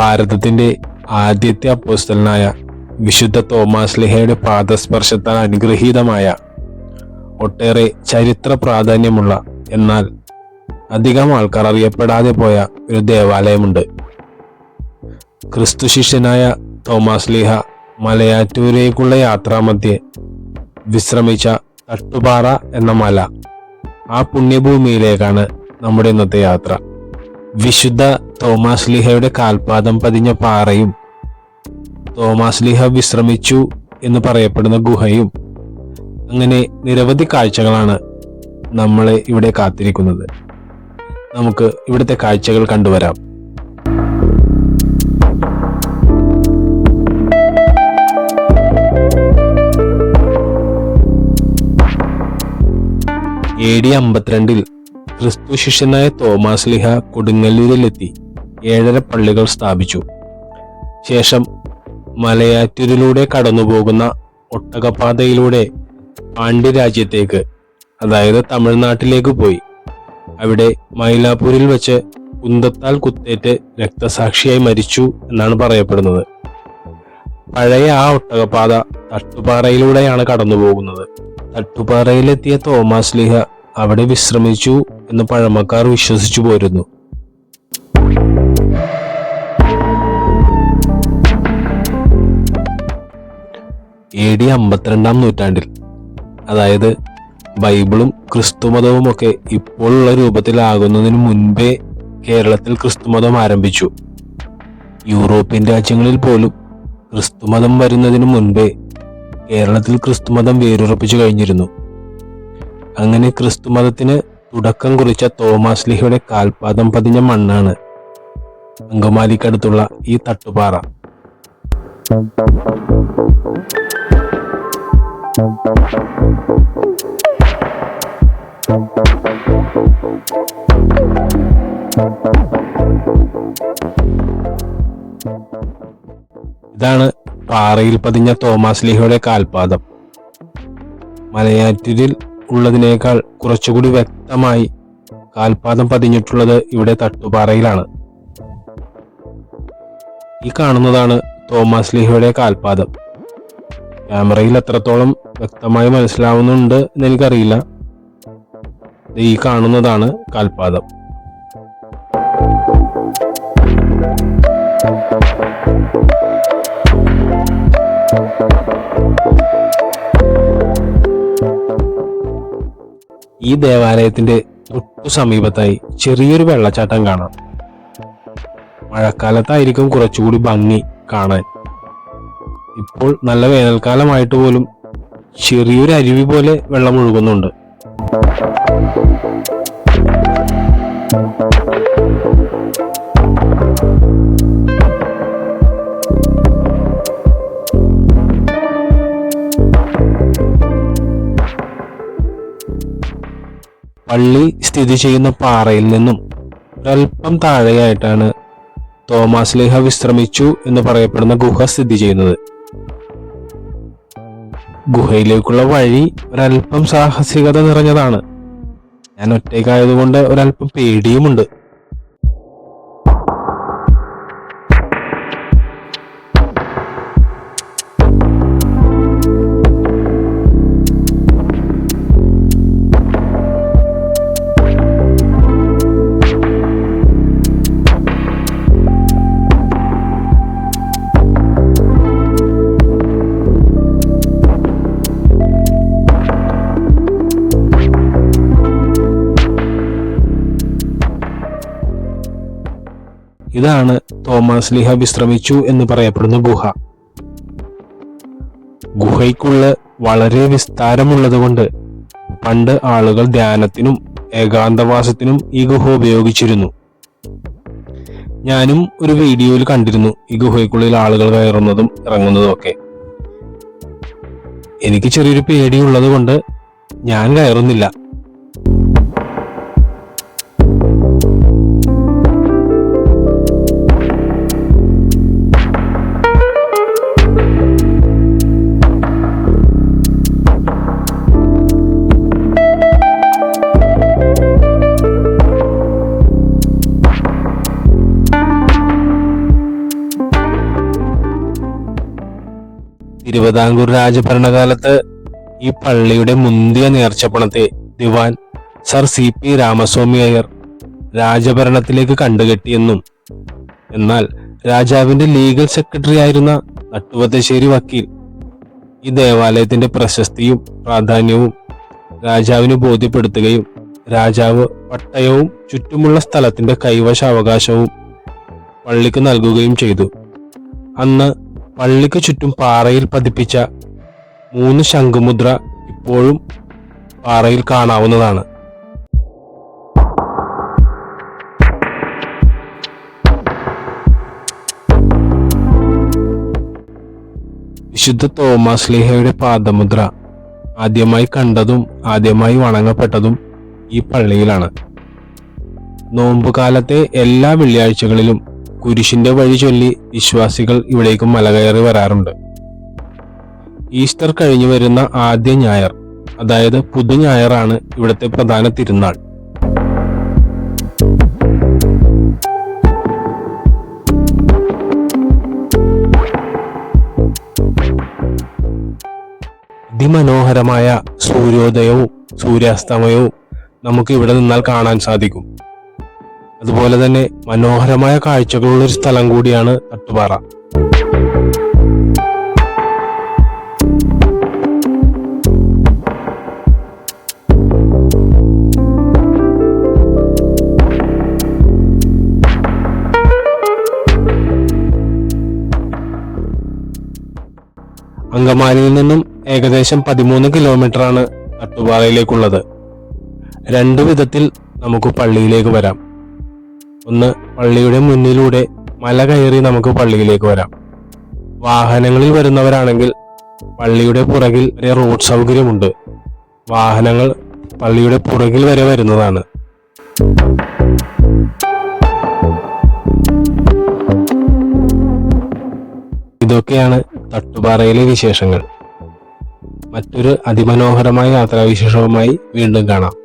ഭാരതത്തിന്റെ ആദ്യത്തെ അപ്പോസ്തലനായ വിശുദ്ധ തോമാസ് ലിഹയുടെ പാദസ്പർശത്താൽ അനുഗ്രഹീതമായ ഒട്ടേറെ ചരിത്ര പ്രാധാന്യമുള്ള എന്നാൽ അധികം ആൾക്കാർ അറിയപ്പെടാതെ പോയ ഒരു ദേവാലയമുണ്ട്. ക്രിസ്തു ശിഷ്യനായ തോമാസ് ലീഹ മലയാറ്റൂരേക്കുള്ള യാത്രാമധ്യേ വിശ്രമിച്ച തട്ടുപാറ എന്ന മല ആ പുണ്യഭൂമിയിലേക്കാണ് നമ്മുടെ ഇന്നത്തെ യാത്ര. വിശുദ്ധ തോമാസ് ലിഹയുടെ കാൽപാദം പതിഞ്ഞ പാറയും തോമാസ് ലിഹ വിശ്രമിച്ചു എന്ന് പറയപ്പെടുന്ന ഗുഹയും അങ്ങനെ നിരവധി കാഴ്ചകളാണ് നമ്മളെ ഇവിടെ കാത്തിരിക്കുന്നത്. നമുക്ക് ഇവിടുത്തെ കാഴ്ചകൾ കണ്ടുവരാം. എ ഡി അമ്പത്തിരണ്ടിൽ ക്രിസ്തു ശിഷ്യനായ തോമാസ് ലിഹ കൊടുങ്ങല്ലൂരിലെത്തി. ഏഴര പള്ളികൾ സ്ഥാപിച്ചു. ശേഷം മലയാറ്റൂരിലൂടെ കടന്നുപോകുന്ന ഒട്ടകപ്പാതയിലൂടെ പാണ്ഡ്യരാജ്യത്തേക്ക് അതായത് തമിഴ്നാട്ടിലേക്ക് പോയി. അവിടെ മൈലാപ്പൂരിൽ വെച്ച് കുന്തത്താൽ കുത്തേറ്റ് രക്തസാക്ഷിയായി മരിച്ചു എന്നാണ് പറയപ്പെടുന്നത്. പഴയ ആ ഒട്ടകപ്പാത തട്ടുപാറയിലൂടെയാണ് കടന്നു പോകുന്നത് തട്ടുപാറയിലെത്തിയ തോമാസ് ലിഹ അവിടെ വിശ്രമിച്ചു എന്ന് പഴമക്കാർ വിശ്വസിച്ചു പോരുന്നു. എ ഡി അമ്പത്തിരണ്ടാം നൂറ്റാണ്ടിൽ. അതായത് ബൈബിളും ക്രിസ്തുമതവും ഒക്കെ ഇപ്പോഴുള്ള രൂപത്തിലാകുന്നതിന് മുൻപേ കേരളത്തിൽ ക്രിസ്തുമതം ആരംഭിച്ചു. യൂറോപ്യൻ രാജ്യങ്ങളിൽ പോലും ക്രിസ്തുമതം വരുന്നതിന് മുൻപേ കേരളത്തിൽ ക്രിസ്തുമതം വേരുറപ്പിച്ചു കഴിഞ്ഞിരുന്നു. അങ്ങനെ ക്രിസ്തുമതത്തിന് തുടക്കം കുറിച്ച തോമാസ് ലിഹയുടെ കാൽപാദം പതിഞ്ഞ മണ്ണാണ് അങ്കമാലിക്കടുത്തുള്ള ഈ തട്ടുപാറ. ഇതാണ് പാറയിൽ പതിഞ്ഞ തോമാസ് ലീഹയുടെ കാൽപാദം. മലയാറ്റൂരിൽ ഉള്ളതിനേക്കാൾ കുറച്ചുകൂടി വ്യക്തമായി കാൽപാദം പതിഞ്ഞിട്ടുള്ളത് ഇവിടെ തട്ടുപാറയിലാണ്. ഈ കാണുന്നതാണ് തോമാസ് ലീഹയുടെ കാൽപാദം. ക്യാമറയിൽ എത്രത്തോളം വ്യക്തമായി മനസ്സിലാവുന്നുണ്ട് എന്ന് എനിക്കറിയില്ല. ഈ കാണുന്നതാണ് കാൽപാദം. ഈ ദേവാലയത്തിന്റെ തൊട്ടു സമീപത്തായി ചെറിയൊരു വെള്ളച്ചാട്ടം കാണാം. മഴക്കാലത്തായിരിക്കും കുറച്ചുകൂടി ഭംഗി കാണാൻ. ഇപ്പോൾ നല്ല വേനൽക്കാലമായിട്ട് പോലും ചെറിയൊരു അരുവി പോലെ വെള്ളം ഒഴുകുന്നുണ്ട്. പള്ളി സ്ഥിതി ചെയ്യുന്ന പാറയിൽ നിന്നും ഒരൽപ്പം താഴെയായിട്ടാണ് തോമാസ് ലേഹ വിശ്രമിച്ചു എന്ന് പറയപ്പെടുന്ന ഗുഹ സ്ഥിതി ചെയ്യുന്നത്. ഗുഹയിലേക്കുള്ള വഴി ഒരല്പം സാഹസികത നിറഞ്ഞതാണ്. ഞാൻ ഒറ്റയ്ക്കായതുകൊണ്ട് ഒരല്പം പേടിയുമുണ്ട്. ഇതാണ് തോമസ് ലിഹ വിശ്രമിച്ചു എന്ന് പറയപ്പെടുന്ന ഗുഹ. ഗുഹയ്ക്കുള്ള വളരെ വിസ്താരമുള്ളതുകൊണ്ട് പണ്ട് ആളുകൾ ധ്യാനത്തിനും ഏകാന്തവാസത്തിനും ഈ ഗുഹ ഉപയോഗിച്ചിരുന്നു. ഞാനും ഒരു വീഡിയോയിൽ കണ്ടിരുന്നു ഈ ഗുഹയ്ക്കുള്ളിൽ ആളുകൾ കയറുന്നതും ഇറങ്ങുന്നതും ഒക്കെ എനിക്ക് ചെറിയൊരു പേടിയുള്ളത് കൊണ്ട് ഞാൻ കയറുന്നില്ല. തിരുവിതാംകൂർ രാജഭരണകാലത്ത് ഈ പള്ളിയുടെ മുന്തിയ നേർച്ചപ്പണത്തെ ദിവാൻ sir C P Ramaswamy Iyer രാജഭരണത്തിലേക്ക് കണ്ടുകെട്ടിയെന്നും എന്നാൽ രാജാവിന്റെ ലീഗൽ സെക്രട്ടറി ആയിരുന്ന നട്ടുവത്തശ്ശേരി വക്കീൽ ഈ ദേവാലയത്തിന്റെ പ്രശസ്തിയും പ്രാധാന്യവും രാജാവിന് ബോധ്യപ്പെടുത്തുകയും രാജാവ് പട്ടയവും ചുറ്റുമുള്ള സ്ഥലത്തിന്റെ കൈവശാവകാശവും പള്ളിക്ക് നൽകുകയും ചെയ്തു. അന്ന് പള്ളിക്ക് ചുറ്റും പാറയിൽ പതിപ്പിച്ച മൂന്ന് ശംഖുമുദ്ര ഇപ്പോഴും പാറയിൽ കാണാവുന്നതാണ്. വിശുദ്ധ തോമസ് ലേഹയുടെ പാദമുദ്ര ആദ്യമായി കണ്ടതും ആദ്യമായി വണങ്ങപ്പെട്ടതും ഈ പള്ളിയിലാണ്. നോമ്പുകാലത്തെ എല്ലാ വെള്ളിയാഴ്ചകളിലും കുരിശിന്റെ വഴി ചൊല്ലി വിശ്വാസികൾ ഇവിടേക്ക് മലകയറി വരാറുണ്ട്. ഈസ്റ്റർ കഴിഞ്ഞു വരുന്ന ആദ്യ ഞായർ അതായത് പുതു ഞായറാണ് ഇവിടുത്തെ പ്രധാന തിരുനാൾ. അതിമനോഹരമായ സൂര്യോദയവും സൂര്യാസ്തമയവും നമുക്ക് ഇവിടെ നിന്നാൽ കാണാൻ സാധിക്കും. അതുപോലെ തന്നെ മനോഹരമായ കാഴ്ചകളുള്ള ഒരു സ്ഥലം കൂടിയാണ് തട്ടുപാറ. അങ്കമാലിയിൽ നിന്നും ഏകദേശം പതിമൂന്ന് കിലോമീറ്ററാണ് തട്ടുപാറയിലേക്കുള്ളത്. രണ്ടു വിധത്തിൽ നമുക്ക് പള്ളിയിലേക്ക് വരാം. ഒന്ന് പള്ളിയുടെ മുന്നിലൂടെ മല കയറി നമുക്ക് പള്ളിയിലേക്ക് വരാം. വാഹനങ്ങളിൽ വരുന്നവരാണെങ്കിൽ പള്ളിയുടെ പുറകിൽ വരെ റോഡ് സൗകര്യമുണ്ട്. വാഹനങ്ങൾ പള്ളിയുടെ പുറകിൽ വരെ വരുന്നതാണ്. ഇതൊക്കെയാണ് തട്ടുപാറയിലെ വിശേഷങ്ങൾ. മറ്റൊരു അതിമനോഹരമായ യാത്രാവിശേഷവുമായി വീണ്ടും കാണാം.